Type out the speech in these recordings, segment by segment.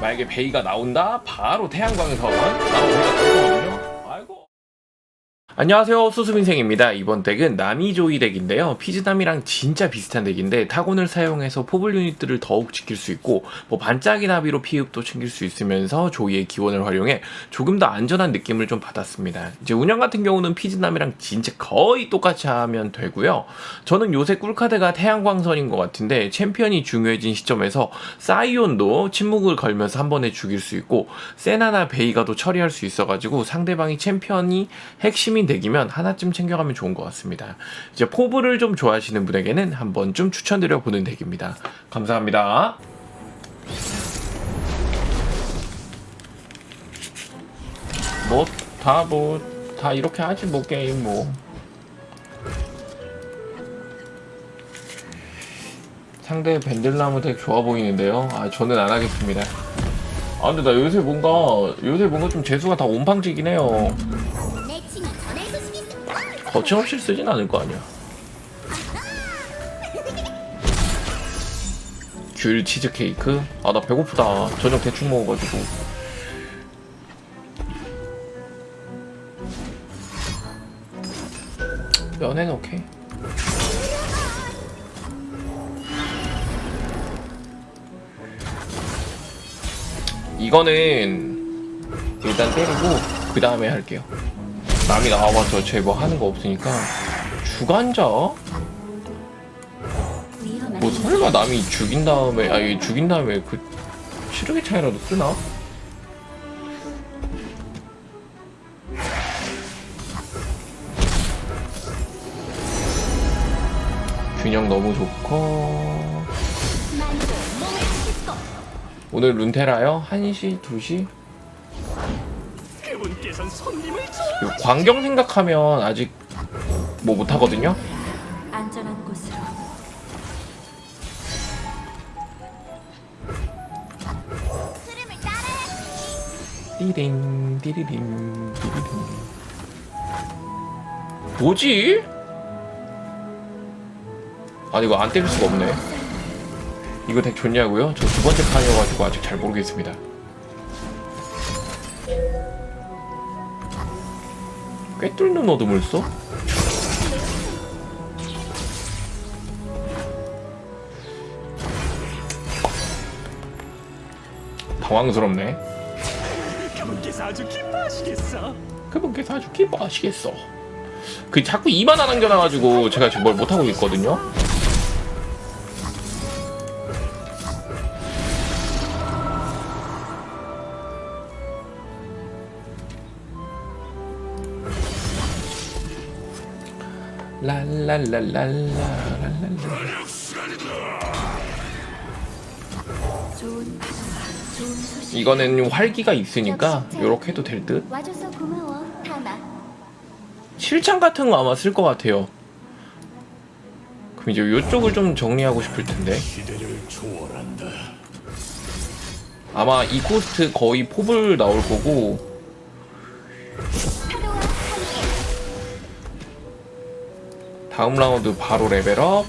만약에 베이가 나온다? 바로 태양광선 나오기가 아이고 안녕하세요. 수수민생입니다. 이번 덱은 나미조이 덱인데요. 피즈남이랑 진짜 비슷한 덱인데 타곤을 사용해서 포블 유닛들을 더욱 지킬 수 있고 뭐 반짝이 나비로 피흡도 챙길 수 있으면서 조이의 기원을 활용해 조금 더 안전한 느낌을 좀 받았습니다. 이제 운영 같은 경우는 피즈남이랑 진짜 거의 똑같이 하면 되고요. 저는 요새 꿀카드가 태양광선인 것 같은데 챔피언이 중요해진 시점에서 사이온도 침묵을 걸면서 한 번에 죽일 수 있고 세나나 베이가도 처리할 수 있어가지고 상대방이 챔피언이 핵심인 덱이면 하나쯤 챙겨가면 좋은 것 같습니다. 이제 포브를 좀 좋아하시는 분에게는 한 번쯤 추천드려 보는 덱입니다. 감사합니다. 뭐 다 뭐 다 이렇게 하지 뭐 게임 뭐. 상대 벤들나무 덱 좋아 보이는데요. 아 저는 안 하겠습니다. 아 근데 나 요새 뭔가 요새 뭔가 좀 재수가 다 온팡지긴 해요. 거침없이 쓰진 않을 거 아니야. 귤 치즈 케이크? 아 나 배고프다. 저녁 대충 먹어가지고. 면에는 오케이. 이거는 일단 때리고 그 다음에 할게요. 남이 나와봤자 쟤 뭐 하는 거 없으니까 주간자? 뭐 설마 남이 죽인 다음에 아니 죽인 다음에 그 시르기 차이라도 쓰나? 균형 너무 좋고 오늘 룬테라요? 1시? 2시? 이거 광경 생각하면 아직 뭐 못하거든요? 안전한 곳으로. 띠링 띠리링 띠리링 뭐지? 아니 이거 안 때릴 수가 없네 이거 덱 좋냐고요? 저 두 번째 판이어가지고 아직 잘 모르겠습니다 꿰뚫는 어둠을 써? 당황스럽네 그분께서 아주 기뻐하시겠어. 그분께서 아주 기뻐하시겠어. 그 자꾸 이만 안 남겨놔가지고 제가 지금 뭘 못하고 있거든요. 랄랄랄랄랄랄랄 좋은 좋은 소식. 이거는 활기가 있으니까 이렇게 해도 될 듯. 와줘서 고마워, 타마. 실창 같은 거 아마 쓸 것 같아요. 그럼 이제 이쪽을 좀 정리하고 싶을 텐데. 시대를 초월한다. 아마 이 코스트 거의 포블 나올 거고 다음 라운드 바로 레벨업.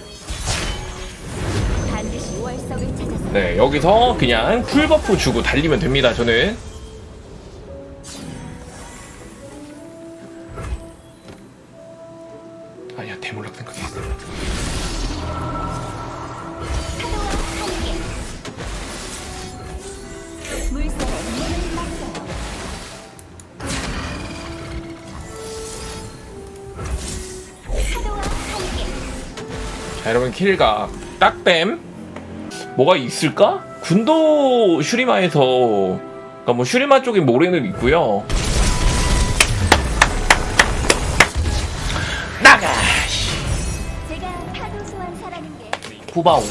네 여기서 그냥 풀버프 주고 달리면 됩니다. 저는. 자 여러분 킬각 딱뱀 뭐가 있을까? 군도 슈리마에서 그러니까 뭐 슈리마 쪽에 모래는 있고요. 나가. 제가 사라는 게 후바오.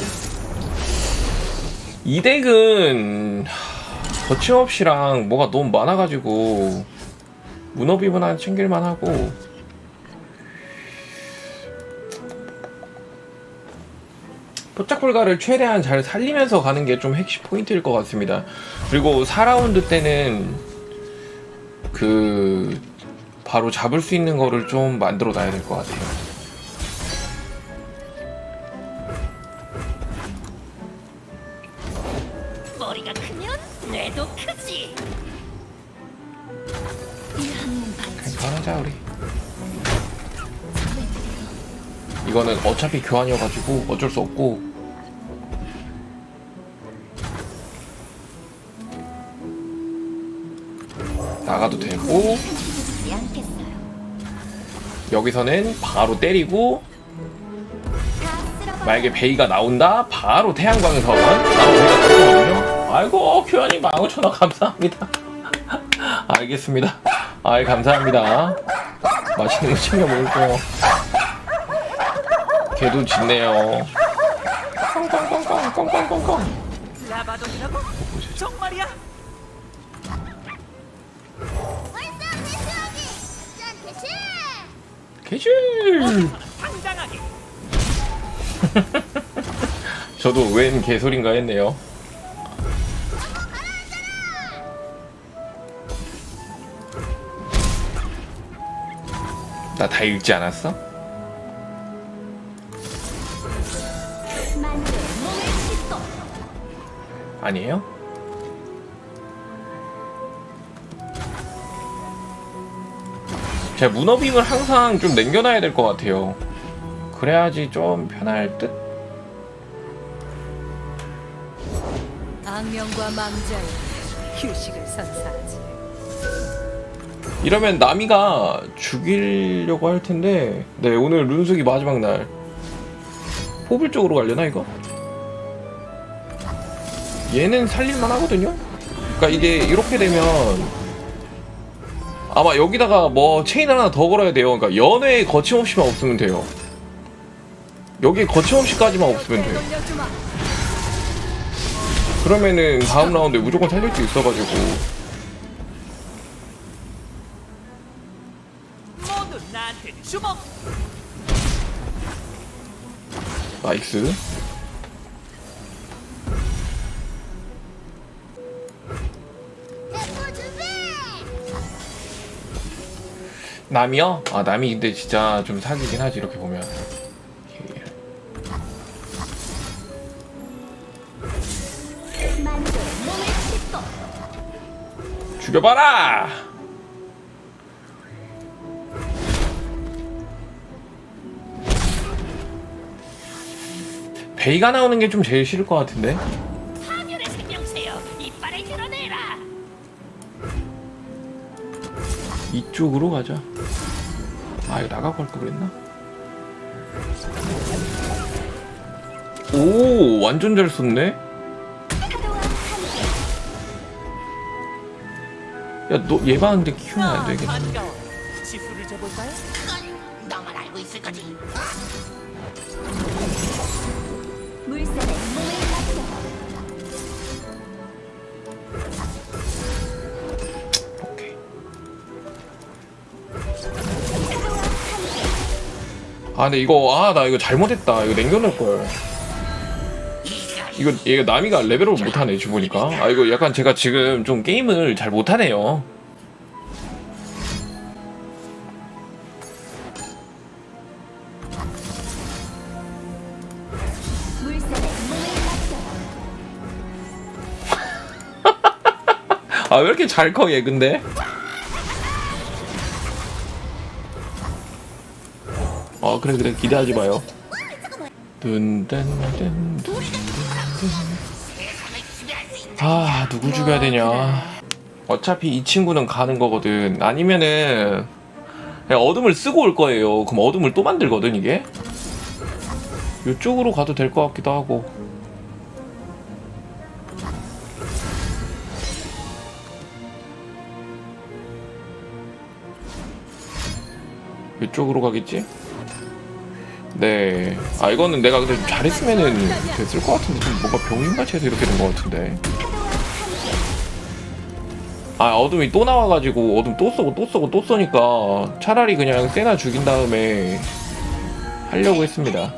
이 덱은 하, 거침없이랑 뭐가 너무 많아가지고 문어비분 하나 챙길만 하고 포착 불가를 최대한 잘 살리면서 가는 게 좀 핵심 포인트일 것 같습니다. 그리고 4라운드 때는 그 바로 잡을 수 있는 거를 좀 만들어 놔야 될 것 같아요. 어차피 교환이어가지고 어쩔 수 없고. 나가도 되고. 여기서는 바로 때리고. 만약에 베이가 나온다? 바로 태양광에서 나오거든요. 아이고 교환이 15,000원 감사합니다. 알겠습니다. 아이 감사합니다. 맛있는 거 챙겨 먹을게요 걔도 짖네요 꽁꽁꽁꽁 꽁꽁꽁꽁 라바돈이라고? 정말이야? 개줄 당당하게 저도 웬 개소린가 했네요 나 다 읽지 않았어? 아니에요? 제가 문어빔을 항상 좀 남겨놔야 될 것 같아요. 그래야지 좀 편할 듯? 악령과 망자의 휴식을 선사하지. 이러면 나미가 죽이려고 할 텐데, 네, 오늘 룬숙이 마지막 날. 포블 쪽으로 가려나, 이거? 얘는 살릴만 하거든요? 그러니까 이게 이렇게 되면 아마 여기다가 뭐 체인 하나 더 걸어야 돼요. 그러니까 연회에 거침없이만 없으면 돼요. 여기에 거침없이까지만 없으면 돼요. 그러면은 다음 라운드에 무조건 살릴 수 있어가지고 나이스. 남이요? 아 남이 근데 진짜 좀 사기긴 하지 이렇게 보면. 죽여봐라! 베이가 나오는 게 좀 제일 싫을 것 같은데? 파멸의 생명새여 이빨을 드러내 이쪽으로 가자. 아, 이거 나가고 할걸 그랬나? 오, 완전 잘 썼네? 파도와 함께. 야, 너 예방하는데 키우면 안 되겠네. 아, 근데 이거, 아, 나 이거 잘못했다. 이거 남겨놓을 걸. 이거, 얘가 나미가 레벨업을 못하네, 지금 보니까. 아, 이거 약간 제가 지금 좀 게임을 잘 못하네요. 아, 왜 이렇게 잘 커, 얘, 근데? 어, 그래, 그래. 기대하지 마요. 든든든. 아, 누구 죽여야 되냐. 어차피 이 친구는 가는 거거든. 아니면은, 그냥 어둠을 쓰고 올 거예요. 그럼 어둠을 또 만들거든, 이게? 이쪽으로 가도 될 것 같기도 하고. 이쪽으로 가겠지? 네. 아 이거는 내가 근데 좀 잘했으면은 됐을 것 같은데 좀 뭔가 병인같이 해서 이렇게 된 것 같은데. 아 어둠이 또 나와가지고 어둠 또 쏘고 또 쏘고 또 쏘니까 차라리 그냥 세나 죽인 다음에 하려고 했습니다.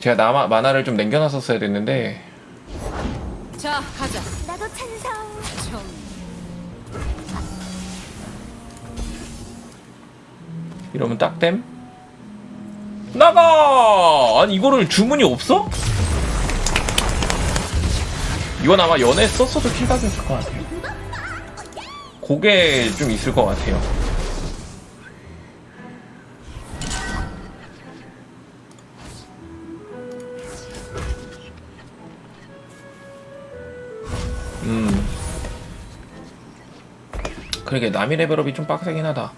제가 남아, 만화를 좀 남겨놨었어야 됐는데. 자 가자. 나도 찬성. 정. 이러면 딱댐 나가! 아니 이거를 주문이 없어? 이건 아마 연애 썼어도 킬각이었을 것 같아요. 고게 어, 예! 좀 있을 것 같아요. 그러게 남이 레벨업이 좀 빡세긴 하다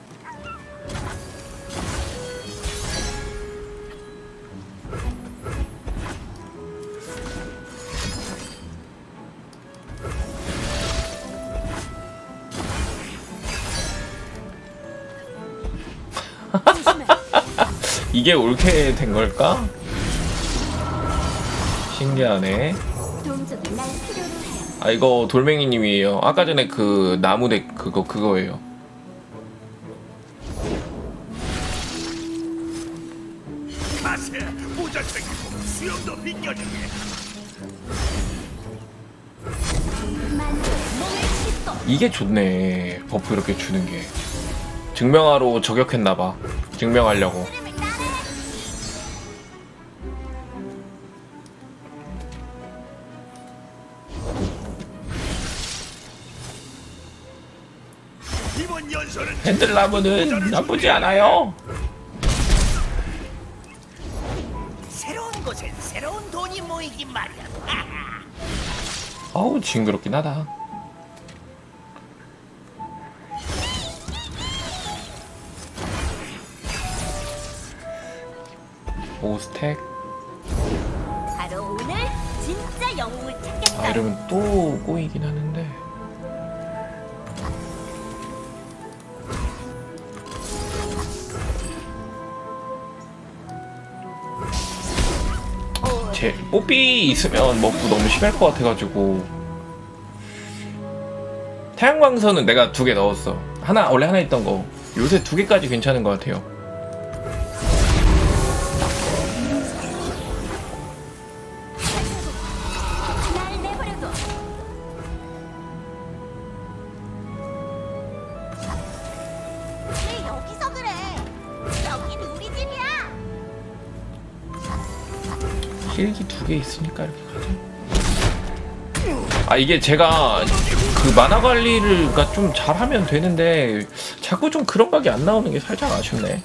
이게 옳게 된 걸까? 신기하네. 동족은 날 필요로 해요. 아 이거 돌멩이님이에요. 아까 전에 그 나무덱 그거 그거예요. 모자 수염도 이게 좋네. 버프 이렇게 주는 게. 증명하러 저격했나봐. 증명하려고. 핸들나무는 나쁘지 않아요. 새로운 곳엔 새로운 돈이 모이긴 말이야. 아우 징그럽긴 하다. 오 스택. 바로 오늘 진짜 영웅을 찾겠다. 아 이러면 또 꼬이긴 하는데. 제 뽀삐 있으면 먹고 너무 심할 것 같아가지고. 태양광선은 내가 두 개 넣었어. 하나 원래 하나 있던 거. 요새 두 개까지 괜찮은 것 같아요 힐기 두 개 있으니까 이렇게 가자 아 이게 제가 그 만화 관리를가 좀 잘하면 되는데 자꾸 좀 그런 각이 안 나오는 게 살짝 아쉽네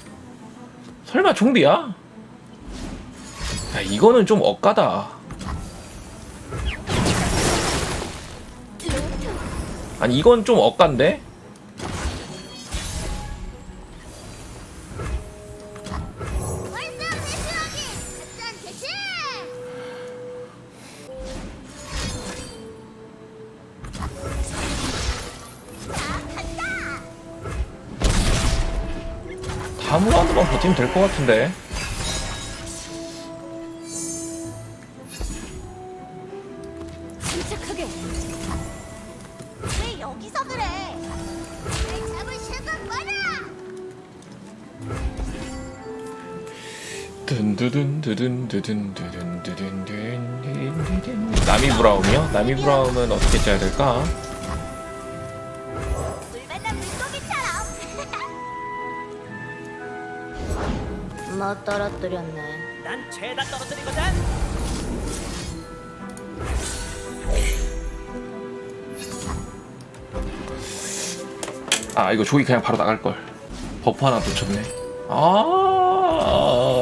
설마 좀비야? 야 이거는 좀 억까다 아니 이건 좀 억간데? 다음 라운드만 버티면 될 것 같은데 침착하게. 왜 여기서 그래? 날 잡을 생각 마라. 든두든 두든 두든 두든 두든 두든 나미 브라움이요? 나미 브라움은 어떻게 짜야 될까? 뭐 떨어뜨렸네. 난 죄다 떨어뜨리거든. 아 이거 조이 그냥 바로 나갈 걸. 버프 하나 놓쳤네. 아.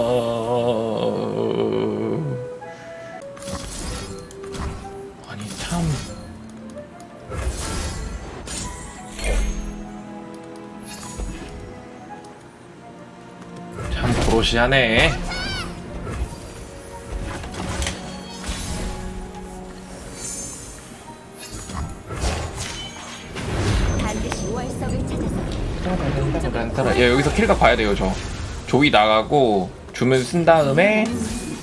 반드시 찾아서. 따라. 야, 여기서 킬각 봐야 돼요 저. 조이 나가고 주문 쓴 다음에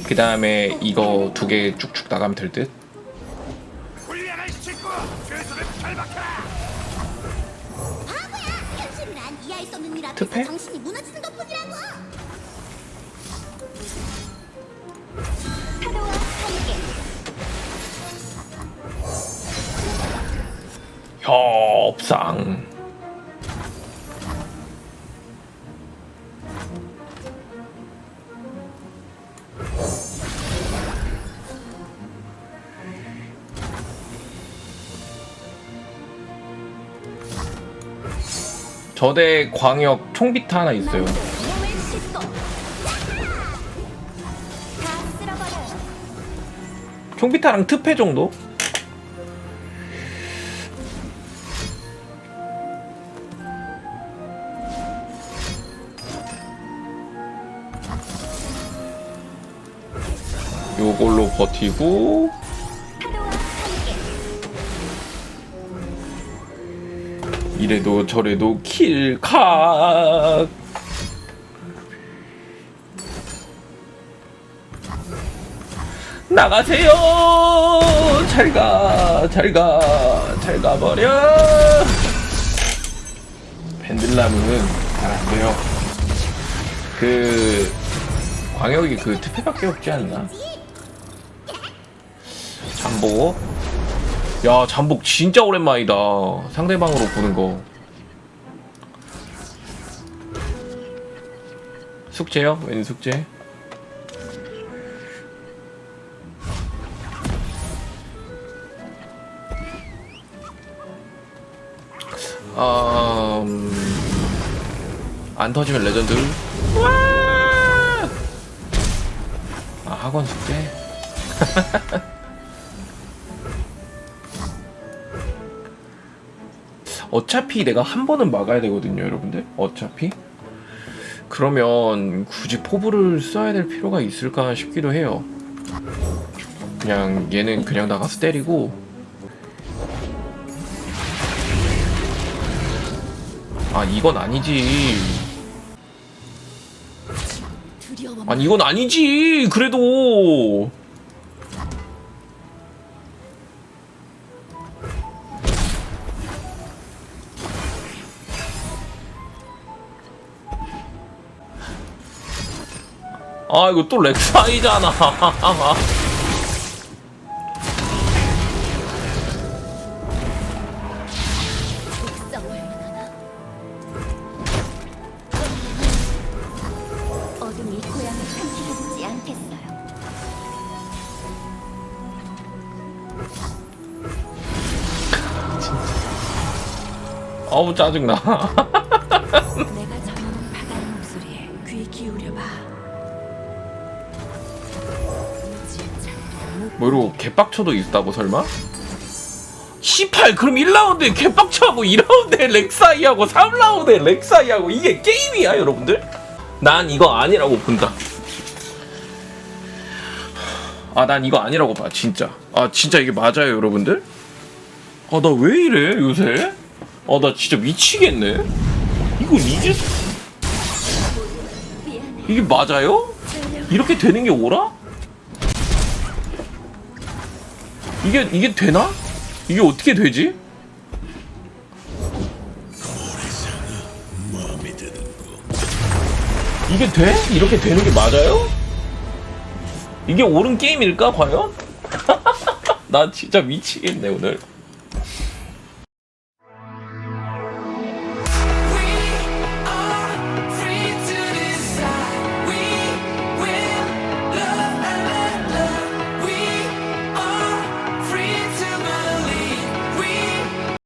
그 다음에 이거 두 개 쭉쭉 나가면 될듯 쌍. 저대 광역 총비타 하나 있어요. 총비타랑 특패 정도? 요걸로 버티고 이래도 저래도 킬각. 나가세요. 잘가 잘가 잘 가 버려. 펜들람은 잘 안돼요. 그 광역이 그 특패밖에 없지 않나 잠복 야 잠복 진짜 오랜만이다 상대방으로 보는 거 숙제요? 웬 숙제? 아, 음, 안 터지면 레전드. 와! 아, 학원 숙제? 어차피 내가 한 번은 막아야 되거든요, 여러분들. 어차피. 그러면 굳이 포부를 써야 될 필요가 있을까 싶기도 해요. 그냥 얘는 그냥 나가서 때리고 아 이건 아니지. 아니 이건 아니지. 그래도 아 이거 또 렉사이잖아. 어둠이 고향을 삼키지 않겠어요. 아우 짜증나. 뭐 이러고 개빡쳐도 있다고 설마? 18 그럼 1라운드에 개빡쳐하고 2라운드에 렉사이하고 3라운드에 렉사이하고 이게 게임이야 여러분들? 난 이거 아니라고 본다 아 난 이거 아니라고 봐 진짜 아 진짜 이게 맞아요 여러분들? 아 나 왜 이래 요새? 아 나 진짜 미치겠네 이거 리즈 이게 맞아요? 이렇게 되는 게 오라? 이게 이게 되나? 이게 어떻게 되지? 이게 돼? 이렇게 되는 게 맞아요? 이게 옳은 게임일까 과연? 나 진짜 미치겠네 오늘.